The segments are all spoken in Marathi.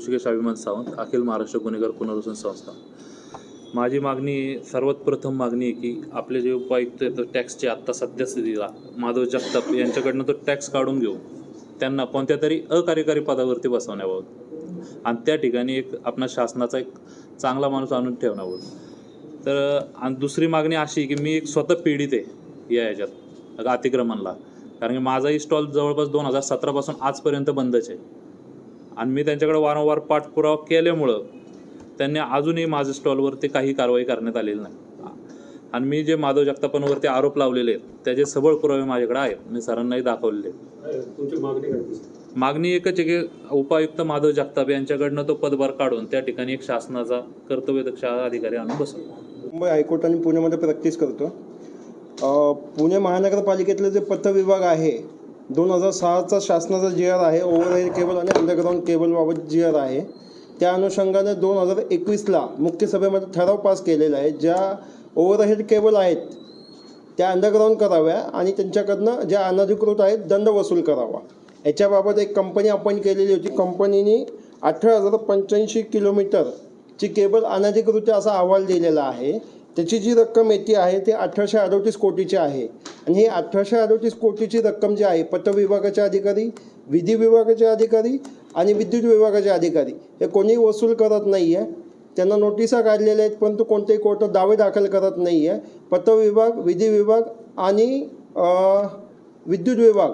ऋषिकेश अभिमान सावंत अखिल महाराष्ट्र गुन्हेगार पुनर्वसन संस्था. माझी मागणी सर्वात प्रथम मागणी आहे की आपले जे उपायुक्त आहेत टॅक्सचे आत्ता सध्या स्थितीला माधव जगताप यांच्याकडनं तो टॅक्स काढून घेऊ. त्यांना कोणत्या तरी अकार्यकारी पदावरती बसवण्याबाबत आणि त्या ठिकाणी एक आपला शासनाचा एक चांगला माणूस आणून ठेवण्याबाबत तर आणि दुसरी मागणी अशी की मी एक स्वतः पीडित आहे या याच्यात अतिक्रमणला. कारण की माझाही स्टॉल जवळपास दोन हजार सतरापासून आजपर्यंत बंदच आहे. आणि मी त्यांच्याकडे वारंवार पाठपुरावा केल्यामुळं त्यांनी अजूनही माझ्या स्टॉलवरती काही कारवाई करण्यात आलेली नाही. आणि मी जे माधव जगतापांवरती आरोप लावलेले आहेत त्याचे सबळ पुरावे माझ्याकडे आहेत. मी सरांनाही दाखवलेले मागणी एकच आहे की उपायुक्त माधव जगताप यांच्याकडनं तो पदभार काढून त्या ठिकाणी एक शासनाचा कर्तव्यदक्ष अधिकारी आणून बसवला. मुंबई हायकोर्ट आणि पुण्यामध्ये प्रॅक्टिस करतो. पुणे महानगरपालिकेतले जे पथविभाग आहे दोन हजार सहाचा शासनाचा जी आर आहे. ओव्हरहेड केबल आणि अंडरग्राऊंड केबलबाबत जी आर आहे. त्या अनुषंगाने दोन हजार एकवीसला मुख्य सभेमध्ये ठराव पास केलेला आहे. ज्या ओव्हरहेड केबल आहेत त्या अंडरग्राऊंड कराव्या आणि त्यांच्याकडनं ज्या अनधिकृत आहेत दंड वसूल करावा. याच्याबाबत एक कंपनी अपॉइंट केलेली होती. कंपनीने अठरा हजार पंच्याऐंशी किलोमीटरची केबल अनधिकृत असा अहवाल दिलेला आहे. त्याची जी रक्कम येते आहे ती अठराशे अडोतीस कोटीची आहे. आणि ही अठराशे अडोतीस कोटीची रक्कम जी आहे पथ विभागाचे अधिकारी विधी विभागाचे अधिकारी आणि विद्युत विभागाचे अधिकारी हे कोणी वसूल करत नाही आहे त्यांना नोटिसा काढलेल्या आहेत परंतु कोणत्याही कोर्टात दावे दाखल करत नाही आहे पतविभाग विधी विभाग आणि विद्युत विभाग.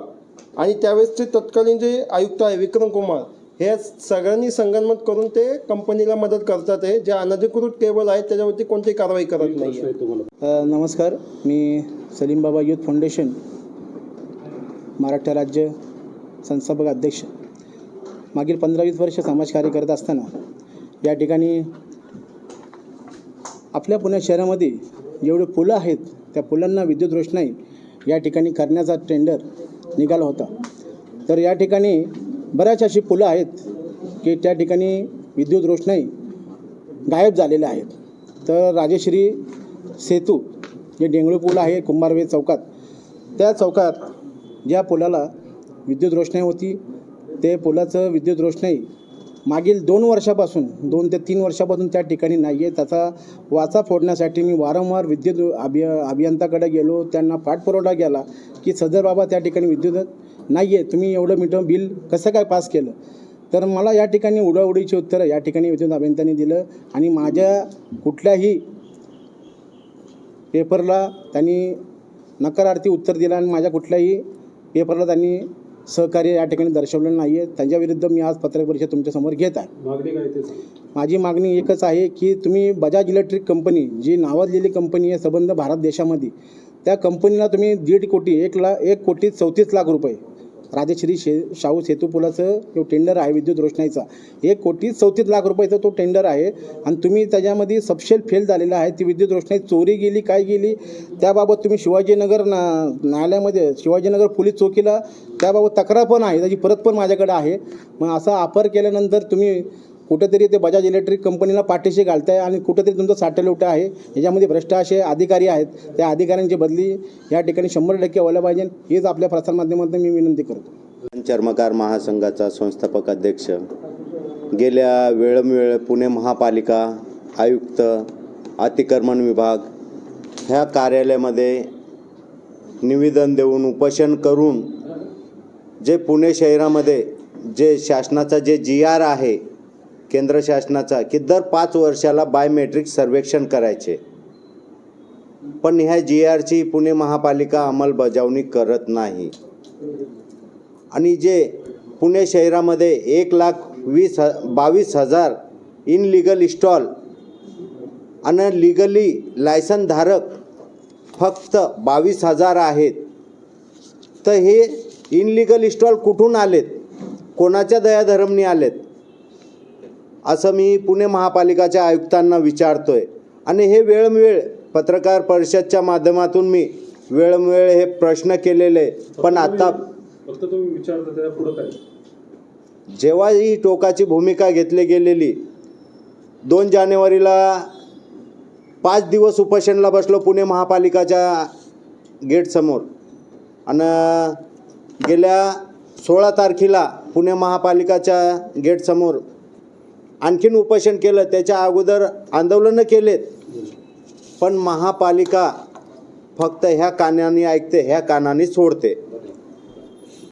आणि त्यावेळेसचे तत्कालीन जे आयुक्त आहे विक्रम कुमार हे सगळ्यांनी संगनमत करून ते कंपनीला मदत करतात आहे जे अनधिकृत केबल आहेत त्याच्यावरती कोणतीही कारवाई करत नाही नमस्कार. मी सलीम बाबा युथ फाउंडेशन महाराष्ट्र राज्य संस्थापक अध्यक्ष. मागील पंधरा वीस वर्ष समाजकार्य करत असताना या ठिकाणी आपल्या पुणे शहरामध्ये जेवढे पुलं आहेत त्या पुलांना विद्युत रोषणाई या ठिकाणी करण्याचा टेंडर निघाला होता. तर या ठिकाणी बऱ्याच अशी पुलं आहेत की त्या ठिकाणी विद्युत रोषणाई गायब झालेल्या आहेत. तर राजेश्री सेतू जे डेंगळू पूल आहे कुंभारवे चौकात त्या चौकात ज्या पुलाला विद्युत रोषणाई होती ते पुलाचं विद्युत रोषणाई मागील दोन वर्षापासून दोन ते तीन वर्षापासून त्या ठिकाणी नाही आहे त्याचा वाचा फोडण्यासाठी मी वारंवार विद्युत अभिय अभियंताकडे गेलो. त्यांना पाठपुरवठा केला की सदर बाबा त्या ठिकाणी विद्युत नाही आहे तुम्ही एवढं मीटर बिल कसं काय पास केलं? तर मला या ठिकाणी उडाउडीची उत्तरं या ठिकाणी विद्युत अभियंत्यांनी दिलं आणि माझ्या कुठल्याही पेपरला त्यांनी नकारार्थी उत्तर दिलं आणि माझ्या कुठल्याही पेपरला त्यांनी सहकार्य या ठिकाणी दर्शवलेलं नाही आहे त्यांच्याविरुद्ध मी आज पत्रकार परिषद तुमच्यासमोर घेत आहे. माझी मागणी एकच आहे की तुम्ही बजाज इलेक्ट्रिक कंपनी जी नावाजलेली कंपनी आहे संबंध भारत देशामध्ये त्या कंपनीला तुम्ही दीड कोटी एक ला एक कोटी चौतीस लाख रुपये राजेश्री शे शाहू सेतू पुलाचं जो टेंडर आहे विद्युत रोषणाईचा एक कोटी चौतीस लाख रुपयाचा तो टेंडर आहे. आणि तुम्ही त्याच्यामध्ये सबशेल फेल झालेला आहे. ती विद्युत रोषणाई चोरी गेली काय गेली? त्याबाबत तुम्ही शिवाजीनगर ना न्यायालयामध्ये शिवाजीनगर पोलीस चौकीला त्याबाबत तक्रार पण आहे. त्याची परत पण माझ्याकडे आहे. मग असा अपर केल्यानंतर तुम्ही कुठेतरी ते बजाज इलेक्ट्रिक कंपनीला पाठीशी घालताय आणि कुठेतरी तुमचं साठेलोट आहे. याच्यामध्ये भ्रष्ट असे अधिकारी आहेत. त्या अधिकाऱ्यांची बदली या ठिकाणी शंभर टक्के व्हायला पाहिजे. हीच आपल्या प्रसारमाध्यमातून मी विनंती करतो. चर्मकार महासंघाचा संस्थापक अध्यक्ष गेल्या वेळोवेळ पुणे महापालिका आयुक्त अतिक्रमण विभाग ह्या कार्यालयामध्ये निवेदन देऊन उपोषण करून जे पुणे शहरामध्ये जे शासनाचा जे जी आर आहे केंद्र शासनाचा की दर पाच वर्षाला बायोमेट्रिक सर्वेक्षण करायचे. पण ह्या जी आरची पुणे महापालिका अंमलबजावणी करत नाही. आणि जे पुणे शहरामध्ये एक लाख वीस ह बावीस हजार इनलिगल स्टॉल आणि लिगली लायसनधारक फक्त बावीस हजार आहेत. तर हे इनलिगल स्टॉल कुठून आलेत? कोणाच्या दयाधर्मनी आलेत? असं मी पुणे महापालिकाच्या आयुक्तांना विचारतोय. आणि हे वेळोवेळ पत्रकार परिषदच्या माध्यमातून मी वेळोवेळ हे प्रश्न केलेले पण आता फक्त तुम्ही विचारता त्या पुढं काय? जेव्हा ही टोकाची भूमिका घेतली गेलेली दोन जानेवारीला पाच दिवस उपोषणला बसलो पुणे महापालिकाच्या गेटसमोर. आणि गेल्या सोळा तारखेला पुणे महापालिकाच्या गेटसमोर आणखीन उपोषण केलं त्याच्या अगोदर आंदोलनं केलेत. पण महापालिका फक्त ह्या कानाने ऐकते ह्या कानाने सोडते.